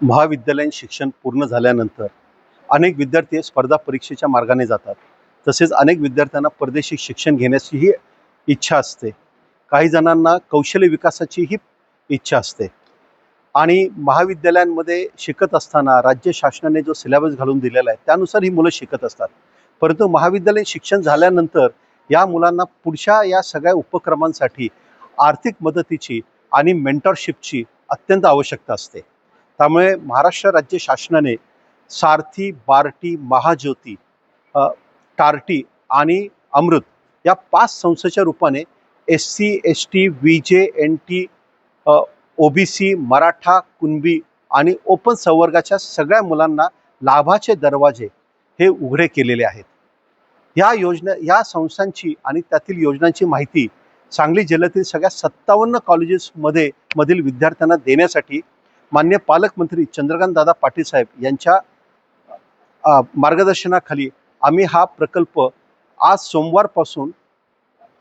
महाविद्यालयीन शिक्षण पूर्ण झाल्यानंतर अनेक विद्यार्थी स्पर्धा परीक्षेच्या मार्गाने जातात. तसेच अनेक विद्यार्थ्यांना परदेशी शिक्षण घेण्याचीही इच्छा असते. काही जणांना कौशल्य विकासाचीही इच्छा असते. आणि महाविद्यालयांमध्ये शिकत असताना राज्य शासनाने जो सिलेबस घालून दिलेला आहे त्यानुसार ही मुलं शिकत असतात. परंतु महाविद्यालयीन शिक्षण झाल्यानंतर या मुलांना पुढच्या या सगळ्या उपक्रमांसाठी आर्थिक मदतीची आणि मेंटरशिपची अत्यंत आवश्यकता असते. त्यामुळे महाराष्ट्र राज्य शासनाने सारथी बार्टी महाज्योती टार्टी आणि अमृत या पाच संस्थेच्या रूपाने S C S T V J N T O B C Maratha Kunbi आणि ओपन संवर्गाच्या सगळ्या मुलांना लाभाचे दरवाजे हे उघडे केलेले आहेत. या योजना या संस्थांची आणि त्यातील योजनांची माहिती सांगली जिल्ह्यातील सगळ्या सत्तावन्न कॉलेजेसमध्ये मधील विद्यार्थ्यांना देण्यासाठी मान्य पालकमंत्री चंद्रकांत दादा पाटील साहेब यांच्या मार्गदर्शनाखाली आम्ही हा प्रकल्प आज सोमवारपासून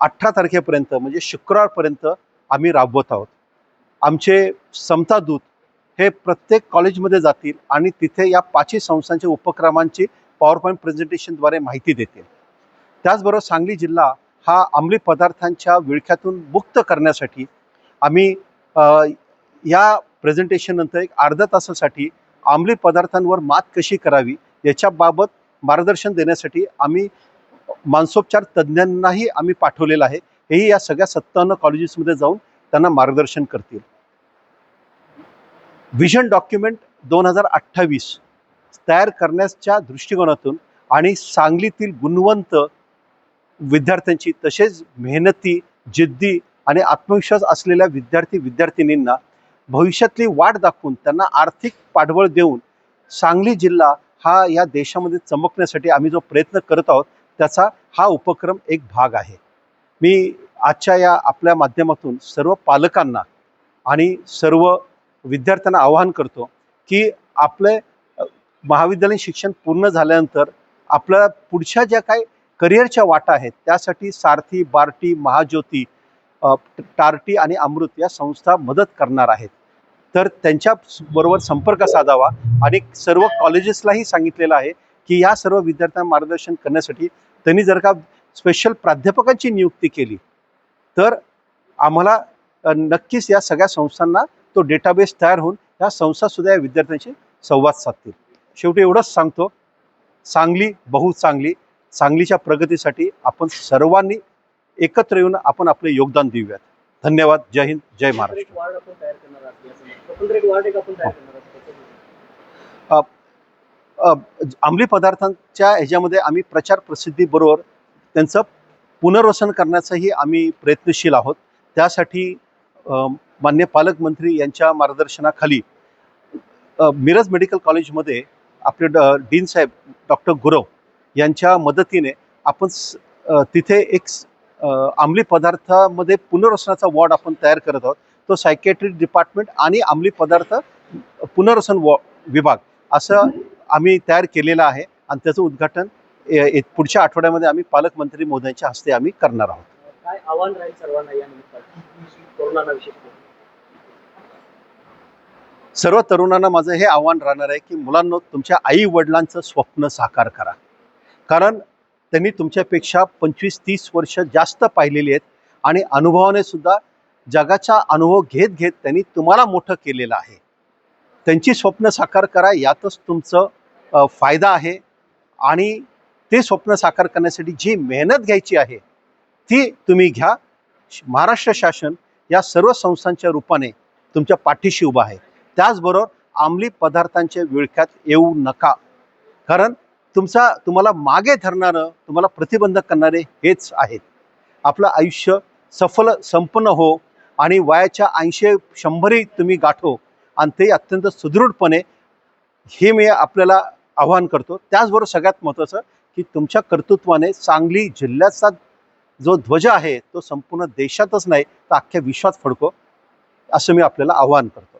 अठरा तारखेपर्यंत म्हणजे शुक्रवारपर्यंत आम्ही राबवत आहोत. आमचे समता दूत हे प्रत्येक कॉलेजमध्ये जातील आणि तिथे या पाचही संस्थांच्या उपक्रमांची पॉवर पॉईंट प्रेझेंटेशनद्वारे माहिती देतील. त्याचबरोबर सांगली जिल्हा हा अंमली पदार्थांच्या विळख्यातून मुक्त करण्यासाठी आम्ही या प्रेझेंटेशननंतर एक अर्ध्या तासासाठी अंमली पदार्थांवर मात कशी करावी याच्याबाबत मार्गदर्शन देण्यासाठी आम्ही मानसोपचार तज्ज्ञांनाही आम्ही पाठवलेलं आहे. हेही या सगळ्या सत्तावन्न कॉलेजेसमध्ये जाऊन त्यांना मार्गदर्शन करतील. व्हिजन डॉक्युमेंट दोन हजार अठ्ठावीस तयार करण्याच्या दृष्टिकोनातून आणि सांगलीतील गुणवंत विद्यार्थ्यांची तसेच मेहनती जिद्दी आणि आत्मविश्वास असलेल्या विद्यार्थी विद्यार्थिनींना भविष्यातली वाट दाखवून त्यांना आर्थिक पाठबळ देऊन सांगली जिल्हा हा या देशामध्ये चमकण्यासाठी आम्ही जो प्रयत्न करत आहोत त्याचा हा उपक्रम एक भाग आहे. मी आजच्या या आपल्या माध्यमातून सर्व पालकांना आणि सर्व विद्यार्थ्यांना आवाहन करतो की आपले महाविद्यालयीन शिक्षण पूर्ण झाल्यानंतर आपल्या पुढच्या ज्या काही करिअरच्या वाटा आहेत. त्यासाठी सारथी बार्टी महाज्योती टार्टी आणि अमृत या संस्था मदत करणार आहेत. तर त्यांच्या बरोबर संपर्क साधावा आणि सर्व कॉलेजेसलाही सांगितलेलं आहे की या सर्व विद्यार्थ्यांना मार्गदर्शन करण्यासाठी त्यांनी जर का स्पेशल प्राध्यापकांची नियुक्ती केली तर आम्हाला नक्कीच या सगळ्या संस्थांना तो डेटाबेस तयार होऊन या संस्थासुद्धा या विद्यार्थ्यांशी संवाद साधतील. शेवटी एवढंच सांगतो. सांगली बहु चांगली सांगलीच्या प्रगतीसाठी आपण सर्वांनी एकत्र येऊन आपण आपले योगदान देऊयात. धन्यवाद. जय हिंद. जय महाराष्ट्र. अ, अंमली पदार्थांच्या ह्याच्यामध्ये आम्ही प्रचार प्रसिद्धीबरोबर त्यांचं पुनर्वसन करण्याचाही आम्ही प्रयत्नशील आहोत. त्यासाठी मान्य पालकमंत्री यांच्या मार्गदर्शनाखाली मिरज मेडिकल कॉलेजमध्ये आपले ड डीन साहेब डॉक्टर गुरव यांच्या मदतीने आपण तिथे एक अंमली पदार्थामध्ये पुनर्वसनाचा वॉर्ड आपण तयार करत आहोत. तो सायकॅट्रिक डिपार्टमेंट आणि अंमली पदार्थ पुनर्वसन वॉ विभाग असं आम्ही तयार केलेलं आहे आणि त्याचं उद्घाटन पुढच्या आठवड्यामध्ये आम्ही पालकमंत्री मोदयांच्या हस्ते आम्ही करणार आहोत. काय आव्हान राहील सर्वांना या निमित्तानं? सर्व तरुणांना माझं हे आव्हान राहणार आहे की मुलांनो तुमच्या आई वडिलांचं स्वप्न साकार करा. कारण त्यांनी तुमच्यापेक्षा पंचवीस तीस वर्ष जास्त पाहिलेली आहेत आणि अनुभवाने सुद्धा जगाचा अनुभव घेत घेत त्यांनी तुम्हाला मोठं केलेलं आहे. त्यांची स्वप्न साकार करा यातच तुमचं फायदा आहे आणि ते स्वप्न साकार करण्यासाठी जी मेहनत घ्यायची आहे ती तुम्ही घ्या. महाराष्ट्र शासन या सर्व संस्थांच्या रूपाने तुमच्या पाठीशी उभा आहे. त्याचबरोबर अंमली पदार्थांच्या विळख्यात येऊ नका. कारण तुमचा तुम्हाला मागे धरणारं तुम्हाला प्रतिबंध करणारे हेच आहेत. आपलं आयुष्य सफल संपन्न हो आणि वयाच्या ऐंशी शंभरही तुम्ही गाठो आणि ते अत्यंत सुदृढपणे हे मी आपल्याला आवाहन करतो. त्याचबरोबर सगळ्यात महत्त्वाचं की तुमच्या कर्तृत्वाने सांगली जिल्ह्याचा जो ध्वज आहे तो संपूर्ण देशातच नाही तर अख्ख्या विश्वात फडको असं मी आपल्याला आवाहन करतो.